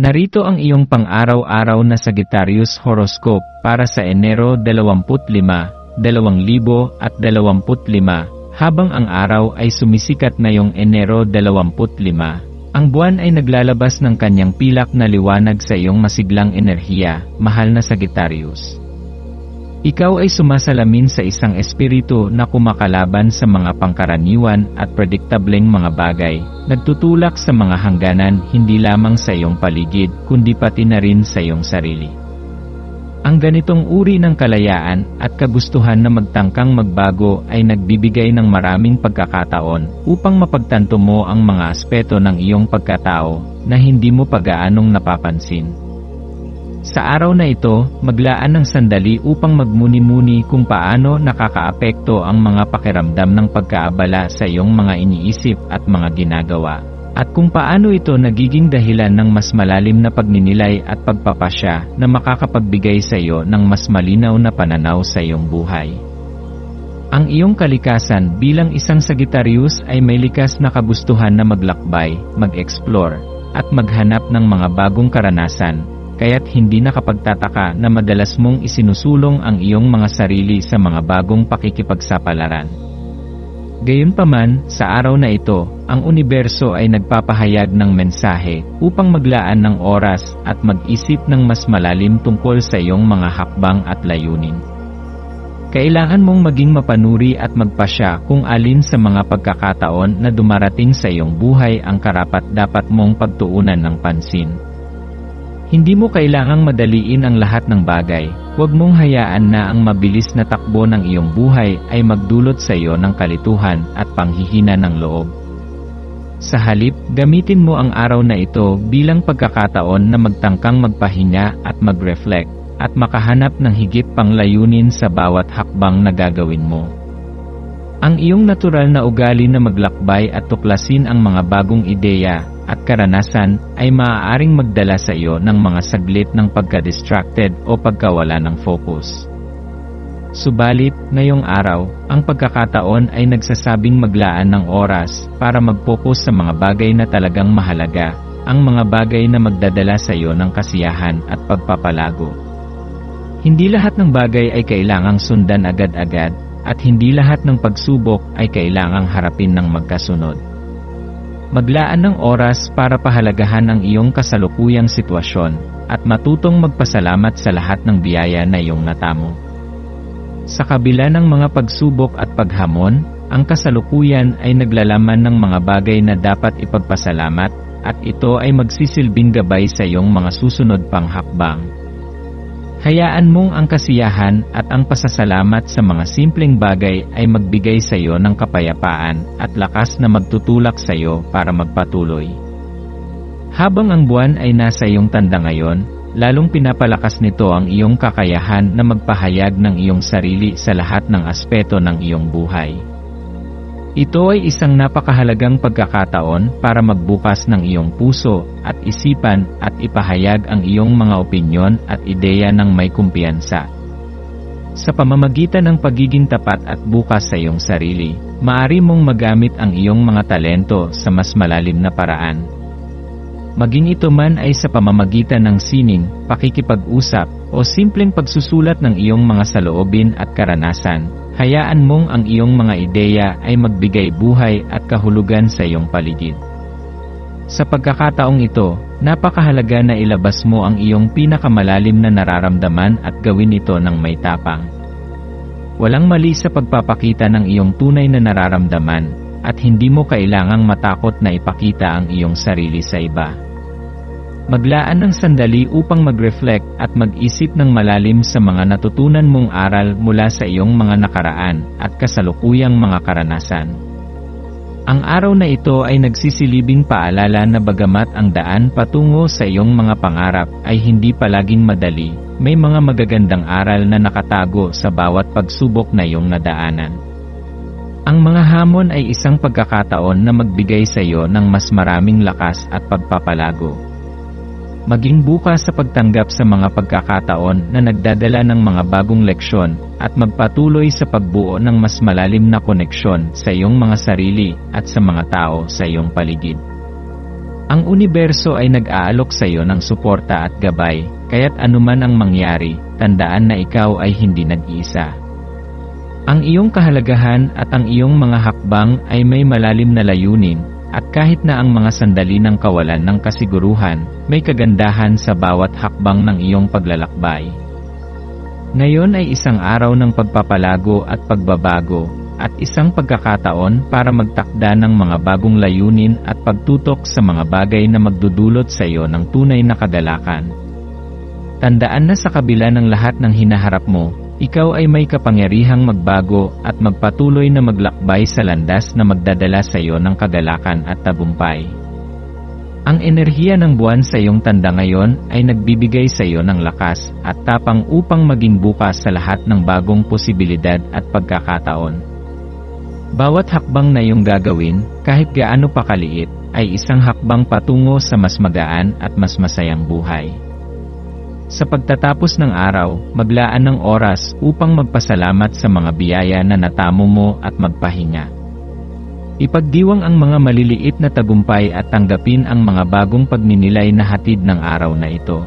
Narito ang iyong pang-araw-araw na Sagittarius horoscope para sa Enero 25, 2025, habang ang araw ay sumisikat na yung Enero 25. Ang buwan ay naglalabas ng kanyang pilak na liwanag sa iyong masiglang enerhiya, mahal na Sagittarius. Ikaw ay sumasalamin sa isang espiritu na kumakalaban sa mga pangkaraniwan at prediktableng mga bagay, nagtutulak sa mga hangganan hindi lamang sa iyong paligid kundi pati na rin sa iyong sarili. Ang ganitong uri ng kalayaan at kagustuhan na magtangkang magbago ay nagbibigay ng maraming pagkakataon upang mapagtanto mo ang mga aspeto ng iyong pagkatao na hindi mo pagaanong napapansin. Sa araw na ito, maglaan ng sandali upang magmuni-muni kung paano nakakaapekto ang mga pakiramdam ng pagkaabala sa iyong mga iniisip at mga ginagawa. At kung paano ito nagiging dahilan ng mas malalim na pagninilay at pagpapasya na makakapagbigay sa iyo ng mas malinaw na pananaw sa iyong buhay. Ang iyong kalikasan bilang isang Sagittarius ay may likas na kagustuhan na maglakbay, mag-explore, at maghanap ng mga bagong karanasan, kaya't hindi nakapagtataka na madalas mong isinusulong ang iyong mga sarili sa mga bagong pakikipagsapalaran. Gayunpaman, sa araw na ito, ang universo ay nagpapahayag ng mensahe upang maglaan ng oras at mag-isip ng mas malalim tungkol sa iyong mga hakbang at layunin. Kailangan mong maging mapanuri at magpasya kung alin sa mga pagkakataon na dumarating sa iyong buhay ang karapat dapat mong pagtuunan ng pansin. Hindi mo kailangang madaliin ang lahat ng bagay, huwag mong hayaan na ang mabilis na takbo ng iyong buhay ay magdulot sa iyo ng kalituhan at panghihina ng loob. Sa halip, gamitin mo ang araw na ito bilang pagkakataon na magtangkang magpahinga at mag-reflect, at makahanap ng higit pang layunin sa bawat hakbang na gagawin mo. Ang iyong natural na ugali na maglakbay at tuklasin ang mga bagong ideya at karanasan ay maaaring magdala sa iyo ng mga saglit ng pagka-distracted o pagkawala ng focus. Subalit, ngayong araw, ang pagkakataon ay nagsasabing maglaan ng oras para mag-focus sa mga bagay na talagang mahalaga, ang mga bagay na magdadala sa iyo ng kasiyahan at pagpapalago. Hindi lahat ng bagay ay kailangang sundan agad-agad, at hindi lahat ng pagsubok ay kailangang harapin ng magkasunod. Maglaan ng oras para pahalagahan ang iyong kasalukuyang sitwasyon, at matutong magpasalamat sa lahat ng biyaya na iyong natamo. Sa kabila ng mga pagsubok at paghamon, ang kasalukuyan ay naglalaman ng mga bagay na dapat ipagpasalamat, at ito ay magsisilbing gabay sa iyong mga susunod pang hakbang. Hayaan mong ang kasiyahan at ang pasasalamat sa mga simpleng bagay ay magbigay sa iyo ng kapayapaan at lakas na magtutulak sa iyo para magpatuloy. Habang ang buwan ay nasa iyong tanda ngayon, lalong pinapalakas nito ang iyong kakayahan na magpahayag ng iyong sarili sa lahat ng aspeto ng iyong buhay. Ito ay isang napakahalagang pagkakataon para magbukas ng iyong puso at isipan at ipahayag ang iyong mga opinyon at ideya ng may kumpiyansa. Sa pamamagitan ng pagiging tapat at bukas sa iyong sarili, maari mong magamit ang iyong mga talento sa mas malalim na paraan. Maging ito man ay sa pamamagitan ng sining, pakikipag-usap, o simpleng pagsusulat ng iyong mga saloobin at karanasan, hayaan mong ang iyong mga ideya ay magbigay buhay at kahulugan sa iyong paligid. Sa pagkakataong ito, napakahalaga na ilabas mo ang iyong pinakamalalim na nararamdaman at gawin ito ng may tapang. Walang mali sa pagpapakita ng iyong tunay na nararamdaman, at hindi mo kailangang matakot na ipakita ang iyong sarili sa iba. Maglaan ng sandali upang mag-reflect at mag-isip ng malalim sa mga natutunan mong aral mula sa iyong mga nakaraan at kasalukuyang mga karanasan. Ang araw na ito ay nagsisilibing paalala na bagamat ang daan patungo sa iyong mga pangarap ay hindi palaging madali, may mga magagandang aral na nakatago sa bawat pagsubok na iyong nadaanan. Ang mga hamon ay isang pagkakataon na magbigay sa iyo ng mas maraming lakas at pagpapalago. Maging bukas sa pagtanggap sa mga pagkakataon na nagdadala ng mga bagong leksyon at magpatuloy sa pagbuo ng mas malalim na koneksyon sa iyong mga sarili at sa mga tao sa iyong paligid. Ang universo ay nag-aalok sa iyo ng suporta at gabay, kaya't anuman ang mangyari, tandaan na ikaw ay hindi nag-iisa. Ang iyong kahalagahan at ang iyong mga hakbang ay may malalim na layunin, at kahit na ang mga sandali ng kawalan ng kasiguruhan, may kagandahan sa bawat hakbang ng iyong paglalakbay. Ngayon ay isang araw ng pagpapalago at pagbabago, at isang pagkakataon para magtakda ng mga bagong layunin at pagtutok sa mga bagay na magdudulot sa iyo ng tunay na kadalakan. Tandaan na sa kabila ng lahat ng hinaharap mo, ikaw ay may kapangyarihang magbago at magpatuloy na maglakbay sa landas na magdadala sa iyo ng kagalakan at tabumpay. Ang enerhiya ng buwan sa iyong tanda ngayon ay nagbibigay sa iyo ng lakas at tapang upang maging bukas sa lahat ng bagong posibilidad at pagkakataon. Bawat hakbang na iyong gagawin, kahit gaano pa kaliit, ay isang hakbang patungo sa mas magaan at mas masayang buhay. Sa pagtatapos ng araw, maglaan ng oras upang magpasalamat sa mga biyaya na natamo mo at magpahinga. Ipagdiwang ang mga maliliit na tagumpay at tanggapin ang mga bagong pagninilay na hatid ng araw na ito.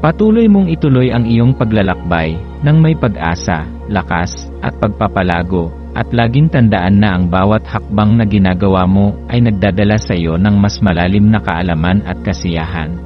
Patuloy mong ituloy ang iyong paglalakbay ng may pag-asa, lakas, at pagpapalago, at laging tandaan na ang bawat hakbang na ginagawa mo ay nagdadala sa iyo ng mas malalim na kaalaman at kasiyahan.